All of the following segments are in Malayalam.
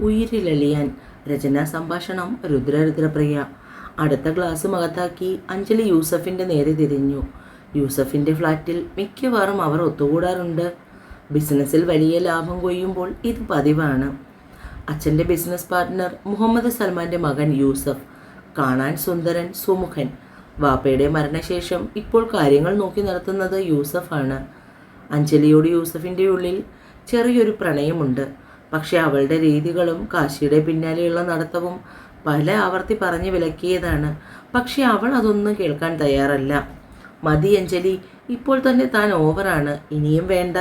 ഉയിരിലലിയാൻ രചനാ സംഭാഷണം രുദ്രരുദ്രപ്രിയ. അടുത്ത ഗ്ലാസ് മകത്താക്കി അഞ്ജലി യൂസഫിന്റെ നേരെ തിരിഞ്ഞു. യൂസഫിന്റെ ഫ്ലാറ്റിൽ മിക്കവാറും അവർ ഒത്തുകൂടാറുണ്ട്. ബിസിനസ്സിൽ വലിയ ലാഭം കൊയ്യുമ്പോൾ ഇത് പതിവാണ്. അച്ഛന്റെ ബിസിനസ് പാർട്ട്ണർ മുഹമ്മദ് സൽമാന്റെ മകൻ യൂസഫ് കാണാൻ സുന്ദരൻ സുമുഖൻ. വാപ്പയുടെ മരണശേഷം ഇപ്പോൾ കാര്യങ്ങൾ നോക്കി നടത്തുന്നത് യൂസഫാണ്. അഞ്ജലിയോട് യൂസഫിന്റെ ഉള്ളിൽ ചെറിയൊരു പ്രണയമുണ്ട്. പക്ഷെ അവളുടെ രീതികളും കാശിയുടെ പിന്നാലെയുള്ള നടത്തവും പല ആവർത്തി പറഞ്ഞു വിലക്കിയതാണ്. പക്ഷെ അവൾ അതൊന്നും കേൾക്കാൻ തയ്യാറല്ല. മതി അഞ്ജലി ഇപ്പോൾ തന്നെ താൻ ഓവറാണ് ഇനിയും വേണ്ട.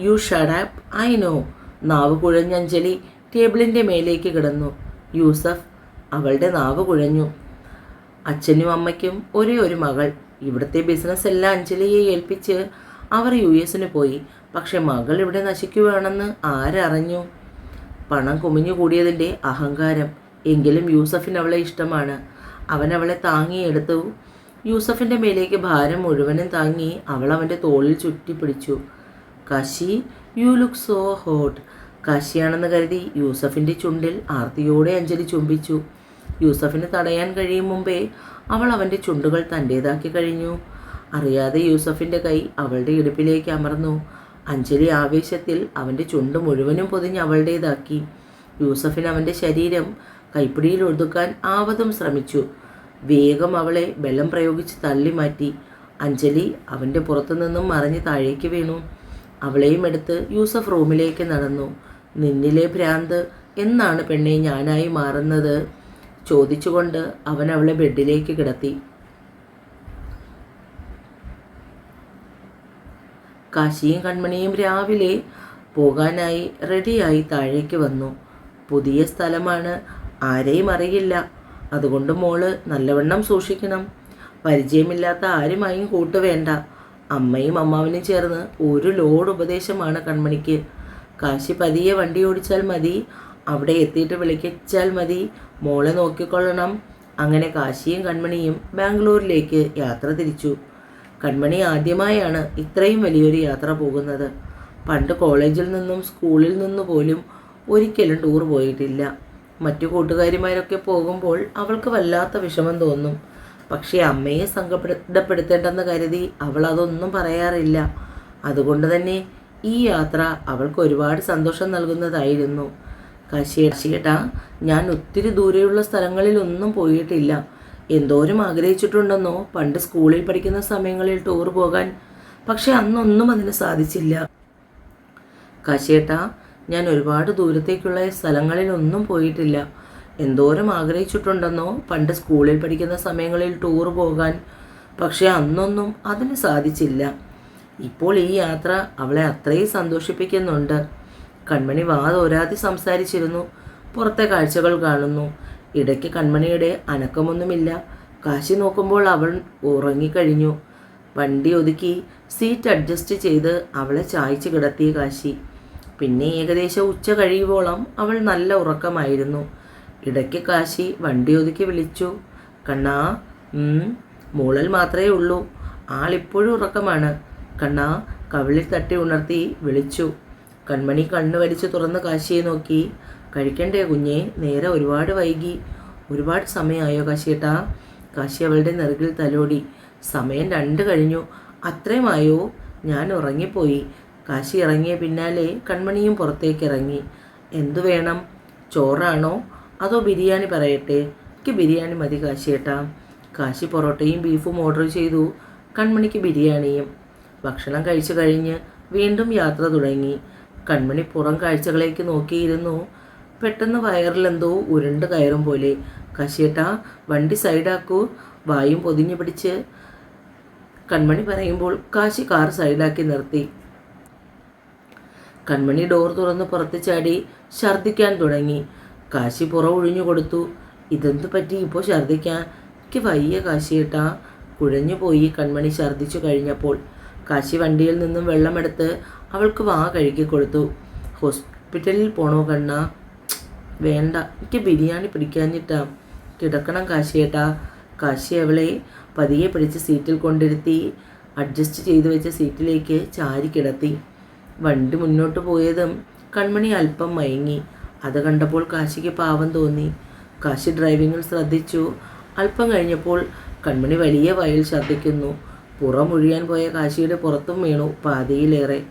യു ഷഡാപ്പ് ഐ നോ നാവ് കുഴഞ്ഞ അഞ്ജലി ടേബിളിന്റെ മേലേക്ക് കിടന്നു. യൂസഫ് അവളുടെ നാവ് കുഴഞ്ഞു. അച്ഛനും അമ്മയ്ക്കും ഒരേ ഒരു മകൾ. ഇവിടുത്തെ ബിസിനസ് എല്ലാം അഞ്ജലിയെ ഏൽപ്പിച്ച് അവർ യു എസിന് പോയി. പക്ഷെ മകൾ ഇവിടെ നശിക്കുകയാണെന്ന് ആരറിഞ്ഞു? പണം കുമിഞ്ഞു കൂടിയതിന്റെ അഹങ്കാരം എങ്കിലും യൂസഫിന് അവളെ ഇഷ്ടമാണ്. അവൻ അവളെ താങ്ങിയെടുത്തു. യൂസഫിന്റെ മേലേക്ക് ഭാരം മുഴുവനും താങ്ങി അവൾ അവന്റെ തോളിൽ ചുറ്റിപ്പിടിച്ചു. Kashi you look so hot. കശിയാണെന്ന് കരുതി യൂസഫിന്റെ ചുണ്ടിൽ ആർത്തിയോടെ അഞ്ജലി ചുംബിച്ചു. യൂസഫിന് തടയാൻ കഴിയും മുമ്പേ അവൾ അവന്റെ ചുണ്ടുകൾ തന്റേതാക്കി കഴിഞ്ഞു. അറിയാതെ യൂസഫിന്റെ കൈ അവളുടെ ഇടുപ്പിലേക്ക് അമർന്നു. അഞ്ജലി ആവേശത്തിൽ അവന്റെ ചുണ്ട് മുഴുവനും പൊതിഞ്ഞ് അവളുടേതാക്കി. യൂസഫിന് അവന്റെ ശരീരം കൈപ്പിടിയിൽ ഒതുക്കാൻ ആവതും ശ്രമിച്ചു. വേഗം അവളെ ബലം പ്രയോഗിച്ച് തള്ളി മാറ്റി. അഞ്ജലി അവന്റെ പുറത്തു നിന്നും മറിഞ്ഞ് താഴേക്ക് വീണു. അവളെയും എടുത്ത് യൂസഫ് റൂമിലേക്ക് നടന്നു. നിന്നിലെ ഭ്രാന്ത് എന്നാണ് പെണ്ണെ ഞാനായി മാറുന്നത്? ചോദിച്ചുകൊണ്ട് അവൻ അവളെ ബെഡിലേക്ക് കിടത്തി. കാശിയും കൺമണിയും രാവിലെ പോകാനായി റെഡിയായി താഴേക്ക് വന്നു. പുതിയ സ്ഥലമാണ്. ആരെയും അറിയില്ല. അതുകൊണ്ട് മോൾ നല്ലവണ്ണം സൂക്ഷിക്കണം. പരിചയമില്ലാത്ത ആരുമായും കൂട്ടുവേണ്ട അമ്മയും അമ്മാവനും ചേർന്ന് ഒരു ലോഡ് ഉപദേശമാണ് കൺമണിക്ക് കാശി പതിയെ വണ്ടി ഓടിച്ചാൽ മതി. അവിടെ എത്തിയിട്ട് വിളിക്കിച്ചാൽ മതി. മോളെ നോക്കിക്കൊള്ളണം. അങ്ങനെ കാശിയും കൺമണിയും ബാംഗ്ലൂരിലേക്ക് യാത്ര തിരിച്ചു. കൺമണി ആദ്യമായാണ് ഇത്രയും വലിയൊരു യാത്ര പോകുന്നത്. പണ്ട് കോളേജിൽ നിന്നും സ്കൂളിൽ നിന്നു പോലും ഒരിക്കലും ടൂർ പോയിട്ടില്ല. മറ്റു കൂട്ടുകാരിമാരൊക്കെ പോകുമ്പോൾ അവൾക്ക് വല്ലാത്ത വിഷമം തോന്നും. പക്ഷേ അമ്മയെ സങ്കടപ്പെടുത്തേണ്ടെന്ന് കരുതി അവൾ അതൊന്നും പറയാറില്ല. അതുകൊണ്ട് തന്നെ ഈ യാത്ര അവൾക്ക് ഒരുപാട് സന്തോഷം നൽകുന്നതായിരുന്നു. കാശിയേട്ടാ ഞാൻ ഒത്തിരി ദൂരെയുള്ള സ്ഥലങ്ങളിലൊന്നും പോയിട്ടില്ല. എന്തോരം ആഗ്രഹിച്ചിട്ടുണ്ടെന്നോ? പണ്ട് സ്കൂളിൽ പഠിക്കുന്ന സമയങ്ങളിൽ ടൂർ പോകാൻ. പക്ഷെ അന്നൊന്നും അതിന് സാധിച്ചില്ല. കാശേട്ട ഞാൻ ഒരുപാട് ദൂരത്തേക്കുള്ള സ്ഥലങ്ങളിലൊന്നും പോയിട്ടില്ല. എന്തോരം ആഗ്രഹിച്ചിട്ടുണ്ടെന്നോ? പണ്ട് സ്കൂളിൽ പഠിക്കുന്ന സമയങ്ങളിൽ ടൂർ പോകാൻ. പക്ഷെ അന്നൊന്നും അതിന് സാധിച്ചില്ല. ഇപ്പോൾ ഈ യാത്ര അവളെ അത്രയും സന്തോഷിപ്പിക്കുന്നുണ്ട്. കൺമണി വാതോരാതി സംസാരിച്ചിരുന്നു. പുറത്തെ കാഴ്ചകൾ കാണുന്നു. ഇടയ്ക്ക് കൺമണിയുടെ അനക്കമൊന്നുമില്ല. കാശി നോക്കുമ്പോൾ അവൾ ഉറങ്ങിക്കഴിഞ്ഞു. വണ്ടി ഒതുക്കി സീറ്റ് അഡ്ജസ്റ്റ് ചെയ്ത് അവളെ ചായച്ച് കിടത്തിയ കാശി. പിന്നെ ഏകദേശം ഉച്ച കഴിയുവോളം അവൾ നല്ല ഉറക്കമായിരുന്നു. ഇടയ്ക്ക് കാശി വണ്ടി ഒതുക്കി വിളിച്ചു. കണ്ണാ മൂളൽ മാത്രമേ ഉള്ളൂ. ആളിപ്പോഴും ഉറക്കമാണ്. കണ്ണാ കവിളിൽ തട്ടി ഉണർത്തി വിളിച്ചു. കൺമണി കണ്ണു വലിച്ചു തുറന്ന് കാശിയെ നോക്കി. കഴിക്കണ്ടേ കുഞ്ഞെ? നേരെ ഒരുപാട് വൈകി. ഒരുപാട് സമയമായോ കാശിയേട്ടാ? കാശി അവളുടെ നെറുകിൽ തലോടി. സമയം രണ്ട് കഴിഞ്ഞു. അത്രയുമായോ? ഞാൻ ഉറങ്ങിപ്പോയി. കാശി ഇറങ്ങിയ പിന്നാലെ കൺമണിയും പുറത്തേക്ക് ഇറങ്ങി. എന്തു വേണം? ചോറാണോ? അതോ ബിരിയാണി പറയട്ടെ? എനിക്ക് ബിരിയാണി മതി കാശിയേട്ടാ. കാശി പൊറോട്ടയും ബീഫും ഓർഡർ ചെയ്തു. കൺമണിക്ക് ബിരിയാണിയും. ഭക്ഷണം കഴിച്ചു കഴിഞ്ഞ് വീണ്ടും യാത്ര തുടങ്ങി. കൺമണി പുറം കാഴ്ചകളേക്ക് നോക്കിയിരുന്നു. പെട്ടെന്ന് വയറിലെന്തോ ഉരുണ്ട് കയറും പോലെ. കശിയേട്ടാ വണ്ടി സൈഡാക്കൂ. വായും പൊതിഞ്ഞു പിടിച്ച് കൺമണി പറയുമ്പോൾ കാശി കാർ സൈഡാക്കി നിർത്തി. കൺമണി ഡോർ തുറന്ന് പുറത്ത് ചാടി ഛർദ്ദിക്കാൻ തുടങ്ങി. കാശി പുറമൊഴിഞ്ഞു കൊടുത്തു. ഇതെന്ത് പറ്റി? ഇപ്പോൾ ഛർദ്ദിക്കാൻ? എനിക്ക് വയ്യ കാശിയേട്ടാ. കുഴഞ്ഞു പോയി കൺമണി ഛർദ്ദിച്ചു കഴിഞ്ഞപ്പോൾ. കാശി വണ്ടിയിൽ നിന്നും വെള്ളമെടുത്ത് അവൾക്ക് വാ കഴുകി കൊടുത്തു. ഹോസ്പിറ്റലിൽ പോണോ കണ്ണ? വേണ്ട. എനിക്ക് ബിരിയാണി പിടിക്കാഞ്ഞിട്ടാ. കിടക്കണം കാശിയേട്ടാ. കാശി അവളെ പതിയെ പിടിച്ച് സീറ്റിൽ കൊണ്ടിരുത്തി അഡ്ജസ്റ്റ് ചെയ്തു വെച്ച സീറ്റിലേക്ക് ചാരി കിടത്തി. വണ്ടി മുന്നോട്ട് പോയതും കൺമണി അല്പം മയങ്ങി. അത് കണ്ടപ്പോൾ കാശിക്ക് പാവം തോന്നി. കാശി ഡ്രൈവിങ്ങിൽ ശ്രദ്ധിച്ചു. അല്പം കഴിഞ്ഞപ്പോൾ കൺമണി വലിയ വയൽ ഛർദ്ദിക്കുന്നു. പുറമൊഴിയാൻ പോയ കാശിയുടെ പുറത്തും വീണു പാതിയിലേറെ.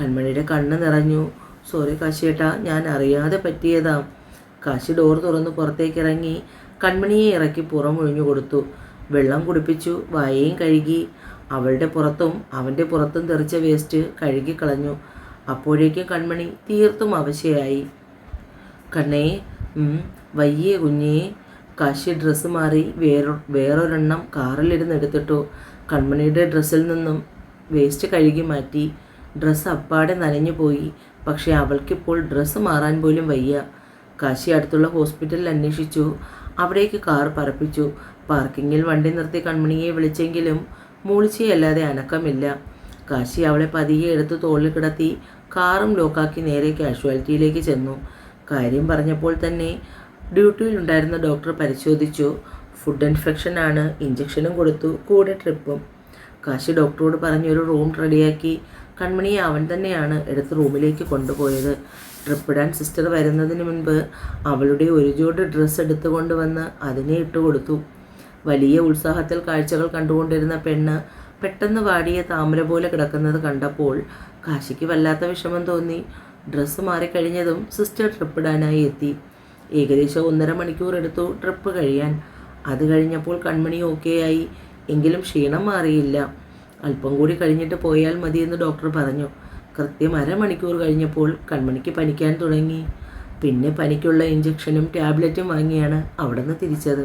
കൺമണിയുടെ കണ്ണ് നിറഞ്ഞു. സോറി കാശിയേട്ടാ ഞാൻ അറിയാതെ പറ്റിയതാ. കാശി ഡോർ തുറന്ന് പുറത്തേക്ക് ഇറങ്ങി കൺമണിയെ ഇറക്കി പുറമൊഴിഞ്ഞു കൊടുത്തു. വെള്ളം കുടിപ്പിച്ചു വായയും കഴുകി. അവളുടെ പുറത്തും അവന്റെ പുറത്തും തെറിച്ച വേസ്റ്റ് കഴുകിക്കളഞ്ഞു അപ്പോഴേക്കും കൺമണി തീർത്തും അവശയായി. കണ്ണേ വയ്യേ കുഞ്ഞേ. കാശി ഡ്രസ്സ് മാറി വേറൊ വേറൊരെണ്ണം കാറിലിരുന്ന് എടുത്തിട്ടു. കൺമണിയുടെ ഡ്രസ്സിൽ നിന്നും വേസ്റ്റ് കഴുകി മാറ്റി. ഡ്രസ്സ് അപ്പാടെ നനഞ്ഞു പോയി. പക്ഷേ അവൾക്കിപ്പോൾ ഡ്രസ്സ് മാറാൻ പോലും വയ്യ. കാശി അടുത്തുള്ള ഹോസ്പിറ്റലിൽ അന്വേഷിച്ചു. അവിടേക്ക് കാർ പറപ്പിച്ചു. പാർക്കിങ്ങിൽ വണ്ടി നിർത്തി കൺമണിയെ വിളിച്ചെങ്കിലും മൂളിച്ചയല്ലാതെ അനക്കമില്ല. കാശി അവളെ പതിയെ എടുത്ത് തോളിൽ കിടത്തി കാറും ലോക്കാക്കി നേരെ കാഷ്വാലിറ്റിയിലേക്ക് ചെന്നു. കാര്യം പറഞ്ഞപ്പോൾ തന്നെ ഡ്യൂട്ടിയിലുണ്ടായിരുന്ന ഡോക്ടർ പരിശോധിച്ചു. ഫുഡ് ഇൻഫെക്ഷൻ ആണ്. ഇഞ്ചക്ഷനും കൊടുത്തു. കൂടെ ട്രിപ്പും. കാശി ഡോക്ടറോട് പറഞ്ഞൊരു റൂം റെഡിയാക്കി കൺമണിയെ അവൻ തന്നെയാണ് എടുത്ത് റൂമിലേക്ക് കൊണ്ടുപോയത്. ട്രിപ്പ് ഇടാൻ സിസ്റ്റർ വരുന്നതിന് മുൻപ് അവളുടെ ഒരു ജോഡ് ഡ്രസ്സ് എടുത്തു കൊണ്ടുവന്ന് അതിനെ ഇട്ട് കൊടുത്തു. വലിയ ഉത്സാഹത്തിൽ കാഴ്ചകൾ കണ്ടുകൊണ്ടിരുന്ന പെണ്ണ് പെട്ടെന്ന് വാടിയ താമര പോലെ കിടക്കുന്നത് കണ്ടപ്പോൾ കാശിക്ക് വല്ലാത്ത വിഷമം തോന്നി. ഡ്രസ്സ് മാറിക്കഴിഞ്ഞതും സിസ്റ്റർ ട്രിപ്പിടാനായി എത്തി. ഏകദേശം ഒന്നര മണിക്കൂർ എടുത്തു ട്രിപ്പ് കഴിയാൻ. അത് കഴിഞ്ഞപ്പോൾ കൺമണി ഓക്കെ ആയി. എങ്കിലും ക്ഷീണം മാറിയില്ല. അല്പം കൂടി കഴിഞ്ഞിട്ട് പോയാൽ മതിയെന്ന് ഡോക്ടർ പറഞ്ഞു. കൃത്യം അരമണിക്കൂർ കഴിഞ്ഞപ്പോൾ കൺമണിക്ക് പനിക്കാൻ തുടങ്ങി. പിന്നെ പനിക്കുള്ള ഇഞ്ചക്ഷനും ടാബ്ലറ്റും വാങ്ങിയാണ് അവിടെ നിന്ന് തിരിച്ചത്.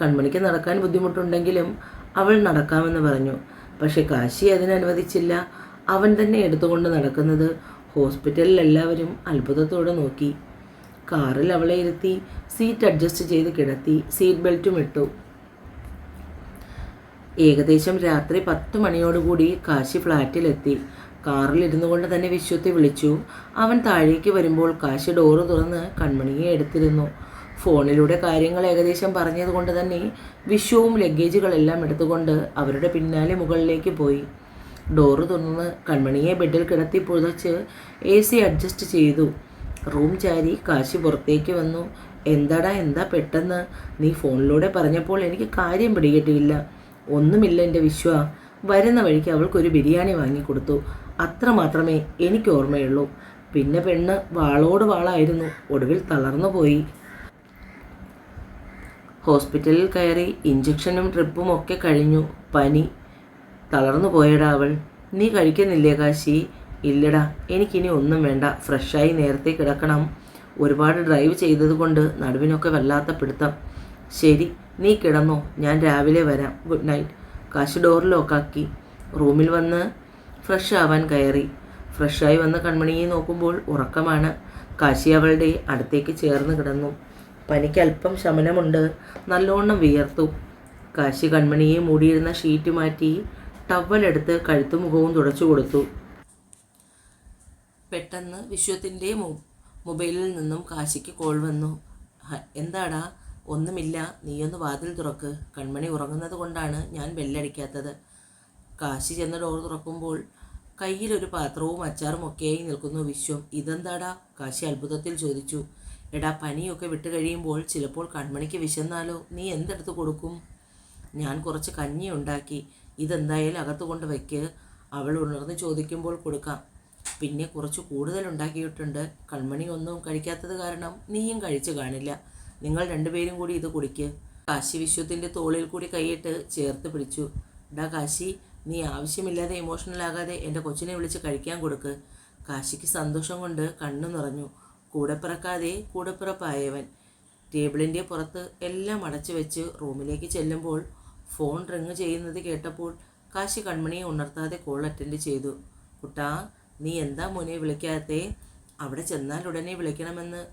കൺമണിക്ക് നടക്കാൻ ബുദ്ധിമുട്ടുണ്ടെങ്കിലും അവൾ നടക്കാമെന്ന് പറഞ്ഞു. പക്ഷെ കാശി അതിനനുവദിച്ചില്ല. അവൻ തന്നെ എടുത്തുകൊണ്ട് നടക്കുന്നത് ഹോസ്പിറ്റലിൽ എല്ലാവരും അത്ഭുതത്തോടെ നോക്കി. കാറിൽ അവളെ ഇരുത്തി സീറ്റ് അഡ്ജസ്റ്റ് ചെയ്ത് കിടത്തി സീറ്റ് ബെൽറ്റും ഇട്ടു. ഏകദേശം രാത്രി പത്ത് മണിയോടുകൂടി കാശി ഫ്ലാറ്റിലെത്തി. കാറിൽ ഇരുന്നു കൊണ്ട് തന്നെ വിശ്വത്തെ വിളിച്ചു. അവൻ താഴേക്ക് വരുമ്പോൾ കാശ് ഡോറ് തുറന്ന് കൺമണിയെ എടുത്തിരുന്നു. ഫോണിലൂടെ കാര്യങ്ങൾ ഏകദേശം പറഞ്ഞതുകൊണ്ട് തന്നെ വിശ്വവും ലഗേജുകളെല്ലാം എടുത്തുകൊണ്ട് അവരുടെ പിന്നാലെ മുകളിലേക്ക് പോയി. ഡോറ് തുറന്ന് കൺമണിയെ ബെഡിൽ കിടത്തി പുതച്ച് എ സി അഡ്ജസ്റ്റ് ചെയ്തു. റൂം ചാരി കാശി പുറത്തേക്ക് വന്നു. എന്താടാ എന്താ പെട്ടെന്ന്? നീ ഫോണിലൂടെ പറഞ്ഞപ്പോൾ എനിക്ക് കാര്യം പിടികിട്ടിയില്ല. ഒന്നുമില്ല എന്റെ വിശ്വ. വരുന്ന വഴിക്ക് അവൾക്കൊരു ബിരിയാണി വാങ്ങിക്കൊടുത്തു. അത്ര മാത്രമേ എനിക്ക് ഓർമ്മയുള്ളൂ. പിന്നെ പെണ്ണ് വാളോട് വാളായിരുന്നു. ഒടുവിൽ തളർന്നു പോയി. ഹോസ്പിറ്റലിൽ കയറി ഇഞ്ചക്ഷനും ട്രിപ്പും ഒക്കെ കഴിഞ്ഞു. പനി. തളർന്നു പോയടാ അവൾ. നീ കഴിക്കുന്നില്ലേ കാശി? ഇല്ലടാ. എനിക്കിനി ഒന്നും വേണ്ട. ഫ്രഷായി നേരത്തെ കിടക്കണം. ഒരുപാട് ഡ്രൈവ് ചെയ്തതുകൊണ്ട് നടുവിനൊക്കെ വല്ലാത്ത പിടുത്തം. ശരി. നീ കിടന്നോ. ഞാൻ രാവിലെ വരാം. Good night. കാശി ഡോർ ലോക്കാക്കി. റൂമിൽ വന്ന് ഫ്രഷ് ആവാൻ കയറി. ഫ്രഷായി വന്ന കൺമണിയെ നോക്കുമ്പോൾ ഉറക്കമാണ്. കാശി അവളുടെ അടുത്തേക്ക് ചേർന്ന് കിടന്നു. പനിക്ക് അല്പം ശമനമുണ്ട്. നല്ലോണം വിയർത്തു. കാശി കൺമണിയെ മൂടിയിരുന്ന ഷീറ്റ് മാറ്റി ടവലെടുത്ത് കഴുത്തു മുഖവും തുടച്ചു കൊടുത്തു. പെട്ടെന്ന് വിശ്വത്തിന്റെ മൊബൈലിൽ നിന്നും കാശിക്ക് കോൾ വന്നു. എന്താടാ? ഒന്നുമില്ല. നീയൊന്ന് വാതിൽ തുറക്ക്. കൺമണി ഉറങ്ങുന്നത് കൊണ്ടാണ് ഞാൻ ബെല്ലടിക്കാത്തത്. കാശി ചെന്ന് ഡോർ തുറക്കുമ്പോൾ കയ്യിലൊരു പാത്രവും അച്ചാറും ഒക്കെയായി നിൽക്കുന്നു വിശ്വം. ഇതെന്താടാ? കാശി അത്ഭുതത്തിൽ ചോദിച്ചു. എടാ പനിയൊക്കെ വിട്ട് കഴിയുമ്പോൾ ചിലപ്പോൾ കൺമണിക്ക് വിശന്നാലോ? നീ എന്തെടുത്ത് കൊടുക്കും? ഞാൻ കുറച്ച് കഞ്ഞി ഉണ്ടാക്കി. ഇതെന്തായാലും അകത്ത് കൊണ്ട് വയ്ക്ക്. അവൾ ഉണർന്ന് ചോദിക്കുമ്പോൾ കൊടുക്കാം. പിന്നെ കുറച്ച് കൂടുതൽ ഉണ്ടാക്കിയിട്ടുണ്ട്. കൺമണി ഒന്നും കഴിക്കാത്തത് കാരണം നീയും കഴിച്ചു കാണില്ല. നിങ്ങൾ രണ്ടുപേരും കൂടി ഇത് കുടിക്ക്. കാശി വിശ്വത്തിന്റെ തോളിൽ കൂടി കൈയിട്ട് ചേർത്ത് പിടിച്ചു. ഡാ കാശി നീ ആവശ്യമില്ലാതെ ഇമോഷണൽ ആകാതെ എന്റെ കൊച്ചിനെ വിളിച്ച് കഴിക്കാൻ കൊടുക്ക്. കാശിക്ക് സന്തോഷം കൊണ്ട് കണ്ണു നിറഞ്ഞു. കൂടെപ്പിറക്കാതെ കൂടെപ്പിറപ്പായവൻ കൂടെ ടേബിളിന്റെ പുറത്ത് എല്ലാം അടച്ചു വെച്ച് റൂമിലേക്ക് ചെല്ലുമ്പോൾ ഫോൺ റിങ് ചെയ്യുന്നത് കേട്ടപ്പോൾ കാശി കൺമണിയെ ഉണർത്താതെ കോൾ അറ്റൻഡ് ചെയ്തു. കുട്ടാ നീ എന്താ മോനെ വിളിക്കാത്തെ? അവിടെ ചെന്നാൽ ഉടനെ വിളിക്കണമെന്ന്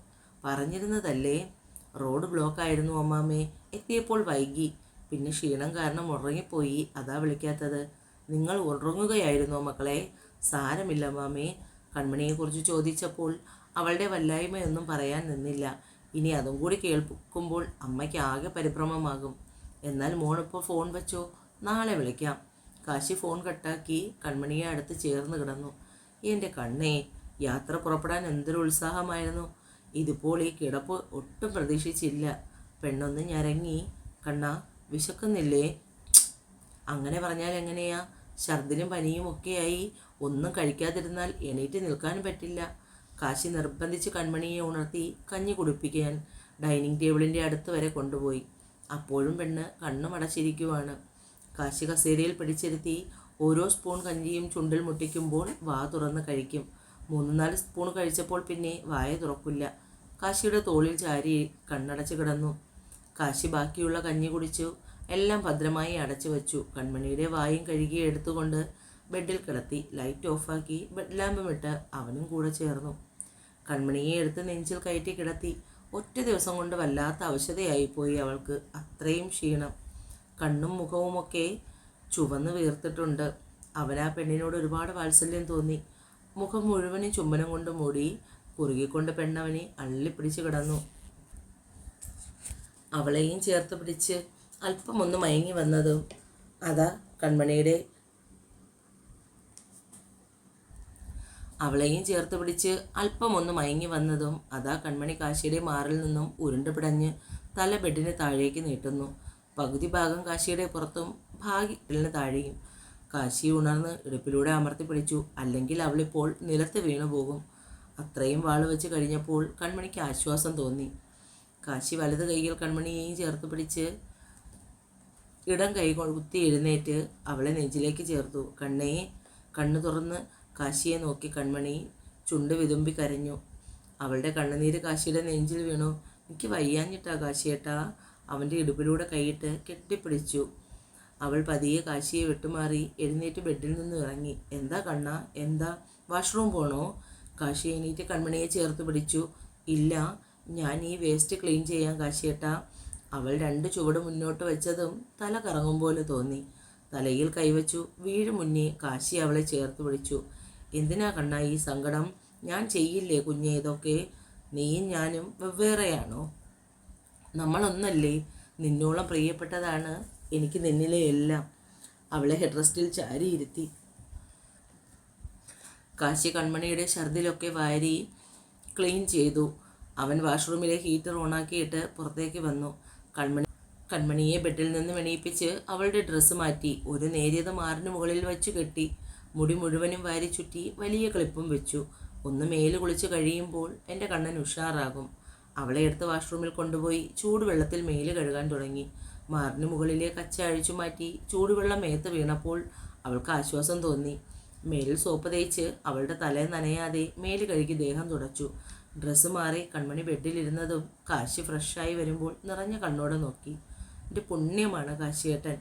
പറഞ്ഞിരുന്നതല്ലേ? റോഡ് ബ്ലോക്ക് ആയിരുന്നു അമ്മാമ്മേ എത്തിയപ്പോൾ വൈകി. പിന്നെ ക്ഷീണം കാരണം ഉറങ്ങിപ്പോയി. അതാ വിളിക്കാത്തത്. നിങ്ങൾ ഉറങ്ങുകയായിരുന്നോ മക്കളെ? സാരമില്ല മാമേ. കൺമണിയെക്കുറിച്ച് ചോദിച്ചപ്പോൾ അവളുടെ വല്ലായ്മയൊന്നും പറയാൻ നിന്നില്ല. ഇനി അതും കൂടി കേൾക്കുമ്പോൾ അമ്മയ്ക്ക് ആകെ പരിഭ്രമമാകും. എന്നാൽ മോളിപ്പോൾ ഫോൺ വെച്ചോ? നാളെ വിളിക്കാം. കാശി ഫോൺ കട്ടാക്കി കൺമണിയെ അടുത്ത് ചേർന്ന് കിടന്നു. എന്റെ കണ്ണേ യാത്ര പുറപ്പെടാൻ എന്തൊരു ഉത്സാഹമായിരുന്നു. ഇതിപ്പോൾ ഈ കിടപ്പ് ഒട്ടും പ്രതീക്ഷിച്ചില്ല. പെണ്ണൊന്ന് ഞരങ്ങി കണ്ണ വിശക്കുന്നില്ലേ? അങ്ങനെ പറഞ്ഞാൽ എങ്ങനെയാ? ഛർദിലും പനിയും ഒക്കെയായി. ഒന്നും കഴിക്കാതിരുന്നാൽ എണീറ്റ് നിൽക്കാൻ പറ്റില്ല. കാശി നിർബന്ധിച്ച് കൺമണിയെ ഉണർത്തി കഞ്ഞി കുടിപ്പിക്കാൻ ഡൈനിങ് ടേബിളിന്റെ അടുത്ത് വരെ കൊണ്ടുപോയി. അപ്പോഴും പെണ്ണ് കണ്ണും അടച്ചിരിക്കുവാണ് കാശി കസേരയിൽ പിടിച്ചിരുത്തി ഓരോ സ്പൂൺ കഞ്ഞിയും ചുണ്ടിൽ മുട്ടിക്കുമ്പോൾ വാ തുറന്ന് കഴിക്കും. മൂന്ന് നാല് സ്പൂൺ കഴിച്ചപ്പോൾ പിന്നെ വായ തുറക്കില്ല. കാശിയുടെ തോളിൽ ചാരി കണ്ണടച്ച് കിടന്നു. കാശി ബാക്കിയുള്ള കഞ്ഞി കുടിച്ചു. എല്ലാം ഭദ്രമായി അടച്ചു വച്ചു. കൺമണിയുടെ വായും കഴുകി എടുത്തുകൊണ്ട് ബെഡിൽ കിടത്തി ലൈറ്റ് ഓഫാക്കി ബെഡ് ലാമ്പും ഇട്ട് അവനും കൂടെ ചേർന്നു. കൺമണിയെ എടുത്ത് നെഞ്ചിൽ കയറ്റി കിടത്തി. ഒറ്റ ദിവസം കൊണ്ട് വല്ലാത്ത അവശതയായിപ്പോയി അവൾക്ക്. അത്രയും ക്ഷീണം. കണ്ണും മുഖവുമൊക്കെ ചുവന്ന് വീർത്തിട്ടുണ്ട്. അവനാ പെണ്ണിനോട് ഒരുപാട് വാത്സല്യം തോന്നി. മുഖം മുഴുവനും ചുംബനം കൊണ്ട് മൂടി കുറുകിക്കൊണ്ട് പെണ്ണവനെ അള്ളിപ്പിടിച്ച് കിടന്നു. അവളെയും ചേർത്ത് പിടിച്ച് അല്പം ഒന്ന് മയങ്ങി വന്നതും അതാ കൺമണിയുടെ അവളെയും ചേർത്ത് പിടിച്ച് അല്പം ഒന്ന് മയങ്ങി വന്നതും അതാ കൺമണി കാശിയുടെ മാറിൽ നിന്നും ഉരുണ്ട് പിടഞ്ഞ് തല ബെഡിന് താഴേക്ക് നീട്ടുന്നു. പകുതി ഭാഗം കാശിയുടെ പുറത്തും ഭാഗ്യത്തിന് താഴെയും. കാശി ഉണർന്ന് ഇടുപ്പിലൂടെ അമർത്തി പിടിച്ചു. അല്ലെങ്കിൽ അവളിപ്പോൾ നിലത്ത് വീണു പോകും. അത്രയും വാൾ വെച്ച് കഴിഞ്ഞപ്പോൾ കൺമണിക്ക് ആശ്വാസം തോന്നി. കാശി വലത് കൈയിൽ കൺമണിയെയും ചേർത്ത് പിടിച്ച് ഇടം കൈ കുത്തി എഴുന്നേറ്റ് അവളെ നെഞ്ചിലേക്ക് ചേർത്തു. കണ്ണയെ കണ്ണു തുറന്ന് കാശിയെ നോക്കി കൺമണി ചുണ്ട് വിതുമ്പി കരഞ്ഞു. അവളുടെ കണ്ണുനീര് കാശിയുടെ നെഞ്ചിൽ വീണു. എനിക്ക് വയ്യാഞ്ഞിട്ടാ കാശിയേട്ടാ. അവന്റെ ഇടുപ്പിലൂടെ കൈയിട്ട് കെട്ടിപ്പിടിച്ചു. അവൾ പതിയെ കാശിയെ വിട്ടുമാറി എഴുന്നേറ്റ് ബെഡിൽ നിന്ന് ഇറങ്ങി. എന്താ കണ്ണ? എന്താ? വാഷ്റൂം പോണോ? കാശി എണീറ്റ് കൺമണിയെ ചേർത്ത് പിടിച്ചു. ഇല്ല ഞാൻ ഈ വേസ്റ്റ് ക്ലീൻ ചെയ്യാൻ കാശിയേട്ടാ. അവൾ രണ്ട് ചുവട് മുന്നോട്ട് വെച്ചതും തല കറങ്ങും പോലെ തോന്നി. തലയിൽ കൈവച്ചു വീഴു മുന്നേ കാശി അവളെ ചേർത്ത് പിടിച്ചു. എന്തിനാ കണ്ണ ഈ സങ്കടം? ഞാൻ ചെയ്യില്ലേ കുഞ്ഞെ ഇതൊക്കെ? നീയും ഞാനും വെവ്വേറെയാണോ? നമ്മളൊന്നല്ലേ? നിന്നോളം പ്രിയപ്പെട്ടതാണ് എനിക്ക് നിന്നിലെ എല്ലാം. അവളെ ഹെഡ്റസ്റ്റിൽ ചാരിയിരുത്തി കാശി കൺമണിയുടെ ഛർദിലൊക്കെ വാരി ക്ലീൻ ചെയ്തു. അവൻ വാഷ്റൂമിലെ ഹീറ്റർ ഓണാക്കിയിട്ട് പുറത്തേക്ക് വന്നു. കൺമണി കൺമണിയെ ബെഡിൽ നിന്ന് വെണീപ്പിച്ച് അവളുടെ ഡ്രസ്സ് മാറ്റി ഒരു നേരിയത് മാറിന് മുകളിൽ വെച്ച് കെട്ടി മുടി മുഴുവനും വാരി ചുറ്റി വലിയ ക്ലിപ്പും വെച്ചു. ഒന്ന് മേൽ കുളിച്ച് കഴിയുമ്പോൾ എന്റെ കണ്ണൻ ഉഷാറാകും. അവളെ എടുത്ത് വാഷ്റൂമിൽ കൊണ്ടുപോയി ചൂടുവെള്ളത്തിൽ മേൽ കഴുകാൻ തുടങ്ങി. മാറിന് മുകളിലെ കച്ച അഴിച്ചു മാറ്റി ചൂടുവെള്ളം മേത്ത് വീണപ്പോൾ അവൾക്ക് ആശ്വാസം തോന്നി. മേലിൽ സോപ്പ് തേച്ച് അവളുടെ തല നനയാതെ മേൽ കഴുകി ദേഹം തുടച്ചു. ഡ്രസ്സ് മാറി കൺമണി ബെഡിലിരുന്നതും കാശി ഫ്രഷായി വരുമ്പോൾ നിറഞ്ഞ കണ്ണോടെ നോക്കി. എന്റെ പുണ്യമാണ് കാശിയേട്ടൻ.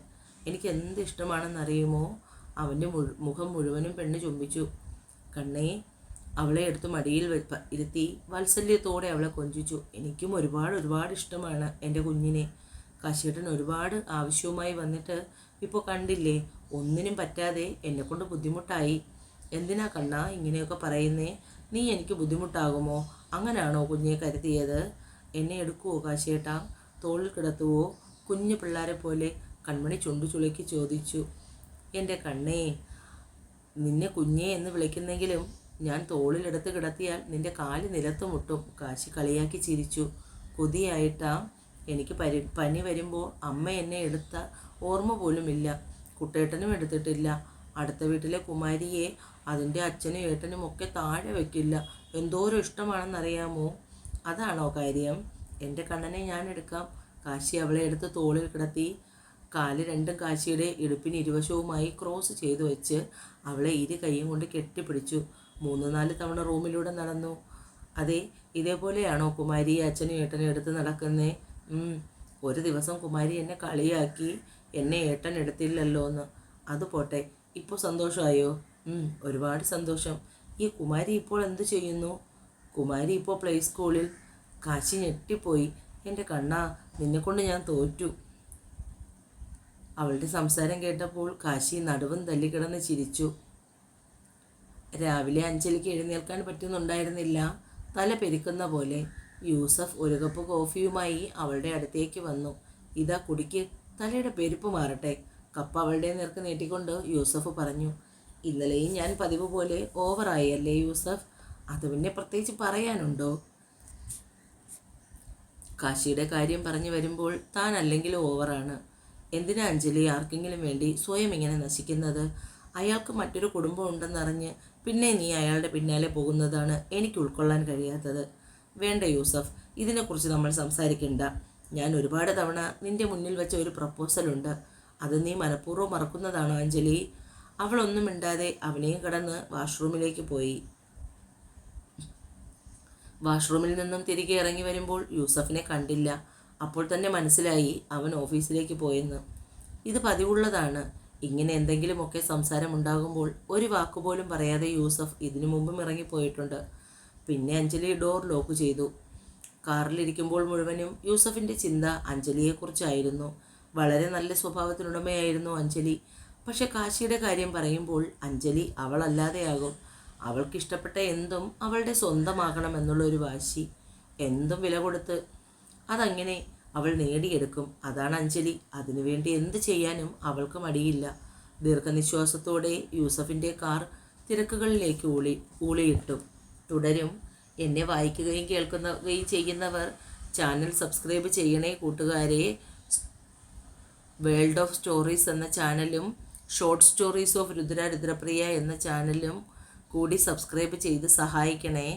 എനിക്ക് എന്ത് ഇഷ്ടമാണെന്നറിയുമോ? അവന്റെ മുഖം മുഴുവനും പെണ്ണ് ചുംബിച്ചു. കണ്ണേ അവളെ എടുത്ത് മടിയിൽ ഇരുത്തി വാത്സല്യത്തോടെ അവളെ കൊഞ്ചിച്ചു. എനിക്കും ഒരുപാട് ഒരുപാട് ഇഷ്ടമാണ് എന്റെ കുഞ്ഞിനെ. കാശിയേട്ടൻ ഒരുപാട് ആവശ്യവുമായി വന്നിട്ട് ഇപ്പോൾ കണ്ടില്ലേ? ഒന്നിനും പറ്റാതെ എന്നെക്കൊണ്ട് ബുദ്ധിമുട്ടായി. എന്തിനാ കണ്ണ ഇങ്ങനെയൊക്കെ പറയുന്നേ? നീ എനിക്ക് ബുദ്ധിമുട്ടാകുമോ? അങ്ങനെയാണോ കുഞ്ഞെ കരുതിയത്? എന്നെ എടുക്കുവോ കാശേട്ട? തോളിൽ കിടത്തുവോ? കുഞ്ഞു പിള്ളേരെ പോലെ കൺമണി ചുണ്ടു ചുളുക്കി ചോദിച്ചു. എന്റെ കണ്ണേ നിന്നെ കുഞ്ഞേ എന്ന് വിളിക്കുന്നെങ്കിലും ഞാൻ തോളിലെടുത്ത് കിടത്തിയാൽ നിന്റെ കാൽ നിലത്ത് മുട്ടും. കാശി കളിയാക്കി ചിരിച്ചു. കൊതിയായിട്ടാ എനിക്ക് പരി പനി വരുമ്പോൾ അമ്മ എന്നെ എടുത്ത ഓർമ്മ പോലുമില്ല. കുട്ടേട്ടനും എടുത്തിട്ടില്ല. അടുത്ത വീട്ടിലെ കുമാരിയെ അതിന്റെ അച്ഛനും ഏട്ടനും ഒക്കെ താഴെ വയ്ക്കില്ല എന്തോരം ഇഷ്ടമാണെന്നറിയാമോ? അതാണോ കാര്യം. എന്റെ കണ്ണനെ ഞാൻ എടുക്കാം. കാശി അവളെ എടുത്ത് തോളിൽ കിടത്തി കാൽ രണ്ടും കാശിയുടെ ഇടുപ്പിന് ഇരുവശവുമായി ക്രോസ് ചെയ്തു വെച്ച് അവളെ ഇരു കൈയും കൊണ്ട് കെട്ടിപ്പിടിച്ചു. മൂന്ന് നാല് തവണ റൂമിലൂടെ നടന്നു. അതെ ഇതേപോലെയാണോ കുമാരി അച്ഛനും ഏട്ടനും എടുത്ത് നടക്കുന്നേ? ഒരു ദിവസം കുമാരി എന്നെ കളിയാക്കി. എന്നെ ഏട്ടൻ എടുത്തില്ലല്ലോ എന്ന് അത് പോട്ടെ ഇപ്പോൾ സന്തോഷമായോ? ഒരുപാട് സന്തോഷം. ഈ കുമാരി ഇപ്പോൾ എന്ത് ചെയ്യുന്നു? കുമാരി ഇപ്പോൾ പ്ലേ സ്കൂളിൽ കാശി ഞെട്ടിപ്പോയി. എന്റെ കണ്ണാ നിന്നെക്കൊണ്ട് ഞാൻ തോറ്റു. അവളുടെ സംസാരം കേട്ടപ്പോൾ കാശി നടുവും തല്ലിക്കിടന്ന് ചിരിച്ചു. രാവിലെ അഞ്ചലിക്ക് എഴുന്നേൽക്കാൻ പറ്റുന്നുണ്ടായിരുന്നില്ല. തല പെരുക്കുന്ന പോലെ യൂസഫ് ഒരു കപ്പ് കോഫിയുമായി അവളുടെ അടുത്തേക്ക് വന്നു. ഇതാ കുടിക്ക്. തലയുടെ പെരുപ്പ് മാറട്ടെ. കപ്പ് അവളുടെ നേർക്ക് നീട്ടിക്കൊണ്ട് യൂസഫ് പറഞ്ഞു. ഇന്നലെയും ഞാൻ പതിവ് പോലെ ഓവറായി അല്ലേ യൂസഫ്? അത് പിന്നെ പ്രത്യേകിച്ച് പറയാനുണ്ടോ? കാശിയുടെ കാര്യം പറഞ്ഞു വരുമ്പോൾ താൻ അല്ലെങ്കിൽ ഓവറാണ് എന്തിനാ അഞ്ജലി ആർക്കെങ്കിലും വേണ്ടി സ്വയം ഇങ്ങനെ നശിക്കുന്നത്? അയാൾക്ക് മറ്റൊരു കുടുംബം ഉണ്ടെന്നറിഞ്ഞ് പിന്നെ നീ അയാളുടെ പിന്നാലെ പോകുന്നതാണ് എനിക്ക് ഉൾക്കൊള്ളാൻ കഴിയാത്തത്. വേണ്ട യൂസഫ്. ഇതിനെക്കുറിച്ച് നമ്മൾ സംസാരിക്കണ്ട. ഞാൻ ഒരുപാട് തവണ നിന്റെ മുന്നിൽ വെച്ച ഒരു പ്രപ്പോസലുണ്ട് അത് നീ മനഃപൂർവം മറക്കുന്നതാണോ അഞ്ജലി? അവളൊന്നും മിണ്ടാതെ അവനെയും കടന്ന് വാഷ്റൂമിലേക്ക് പോയി. വാഷ്റൂമിൽ നിന്നും തിരികെ ഇറങ്ങി വരുമ്പോൾ യൂസഫിനെ കണ്ടില്ല. അപ്പോൾ തന്നെ മനസ്സിലായി അവൻ ഓഫീസിലേക്ക് പോയെന്ന്. ഇത് പതിവുള്ളതാണ്. ഇങ്ങനെ എന്തെങ്കിലുമൊക്കെ സംസാരമുണ്ടാകുമ്പോൾ ഒരു വാക്കുപോലും പറയാതെ യൂസഫ് ഇതിനു മുമ്പും ഇറങ്ങിപ്പോയിട്ടുണ്ട് പിന്നെ അഞ്ജലി ഡോർ ലോക്ക് ചെയ്തു. കാറിലിരിക്കുമ്പോൾ മുഴുവനും യൂസഫിന്റെ ചിന്ത അഞ്ജലിയെക്കുറിച്ചായിരുന്നു. വളരെ നല്ല സ്വഭാവത്തിനുടമയായിരുന്നു അഞ്ജലി. പക്ഷെ കാശിയുടെ കാര്യം പറയുമ്പോൾ അഞ്ജലി അവളല്ലാതെയാകും. അവൾക്കിഷ്ടപ്പെട്ട എന്തും അവളുടെ സ്വന്തമാകണം എന്നുള്ള ഒരു വാശി എന്തും വില കൊടുത്ത് അതങ്ങനെ അവൾ നേടിയെടുക്കും. അതാണ് അഞ്ജലി. അതിനുവേണ്ടി എന്ത് ചെയ്യാനും അവൾക്ക് മടിയില്ല. ദീർഘനിശ്വാസത്തോടെ യൂസഫിന്റെ കാർ തിരക്കുകളിലേക്ക് ഊളി ഊളിയിട്ടു. തുടരും. എന്നെ വായിക്കുകയും കേൾക്കുകയും ചെയ്യുന്നവർ ചാനൽ സബ്സ്ക്രൈബ് ചെയ്യണേ കൂട്ടുകാരെ. വേൾഡ് ഓഫ് സ്റ്റോറീസ് എന്ന ചാനലും short stories of Rudra Rudrapriya എന്ന ചാനലും കൂടി സബ്സ്ക്രൈബ് ചെയ്ത് സഹായിക്കണേ.